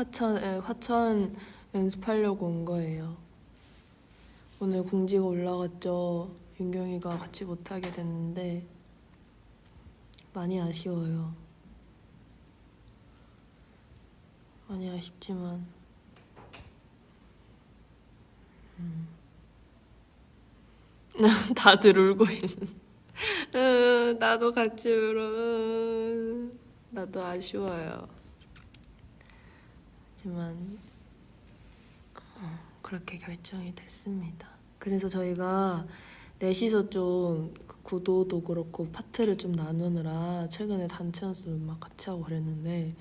화천에 화천 연습하려고 온 거예요. 오늘 공지가 올라갔죠. 윤경이가 같이 못하게 됐는데 많이 아쉬워요. 많이 아쉽지만 음. 다들 울고 있는. 음, 나도 같이 울어. 음, 나도 아쉬워요. 하지만 어, 그렇게 결정이 됐습니다. 그래서 저희가 넷이서 좀그 구도도 그렇고 파트를 좀 나누느라 최근에 단체 연습을 막 같이 하고 그랬는데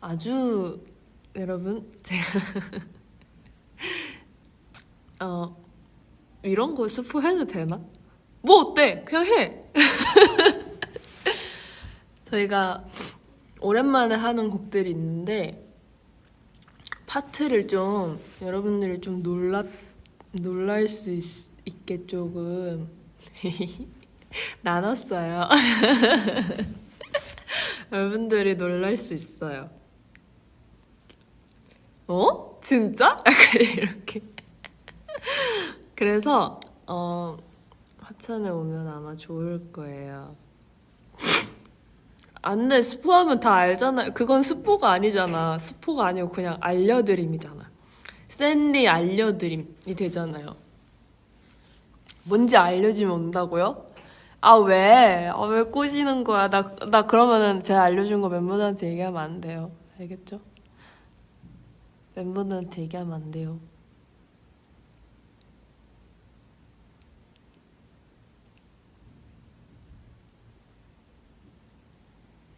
아주 여러분 제가 어 이런 거 스포해도 되나? 뭐 어때? 그냥 해. 저희가 오랜만에 하는 곡들이 있는데 파트를 좀 여러분들이 좀 놀라 놀랄 수 있, 있게 조금 나눴어요. 여러분들이 놀랄 수 있어요. 어? 진짜? 약간 이렇게. 그래서 어 하천에 오면 아마 좋을 거예요. 안돼 스포하면 다 알잖아요. 그건 스포가 아니잖아. 스포가 아니고 그냥 알려드림이잖아. 샌리 알려드림이 되잖아요. 뭔지 알려주면 온다고요? 아 왜? 아 왜 꼬시는 거야? 나, 나 그러면은 제가 알려준 거 멤버들한테 얘기하면 안 돼요. 알겠죠? 멤버들한테 얘기하면 안 돼요.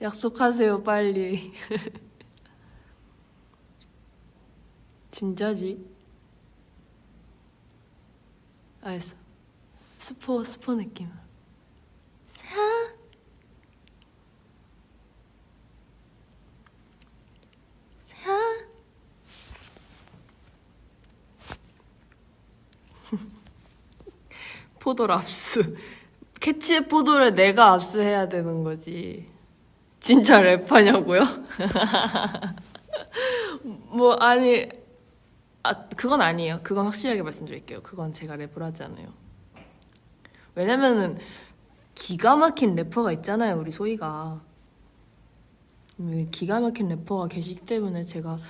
약속하세요, 빨리. 진짜지? 알았어. 스포, 스포 느낌. 사. 사. 포도를 압수. 캐치의 포도를 내가 압수해야 되는 거지. 진짜 랩하냐고요? 뭐 아니 아 그건 아니에요. 그건 확실하게 말씀드릴게요. 그건 제가 랩을 하지 않아요. 왜냐면은 기가 막힌 래퍼가 있잖아요. 우리 소희가 음, 기가 막힌 래퍼가 계시기 때문에 제가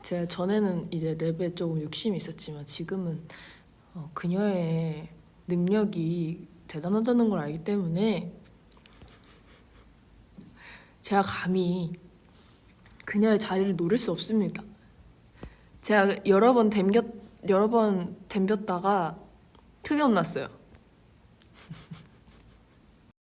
제가 전에는 이제 랩에 조금 욕심이 있었지만 지금은 어, 그녀의 능력이 대단하다는 걸 알기 때문에 제가 감히 그녀의 자리를 노릴 수 없습니다. 제가 여러 번 댐겼 여러 번 댐겼다가 크게 혼났어요.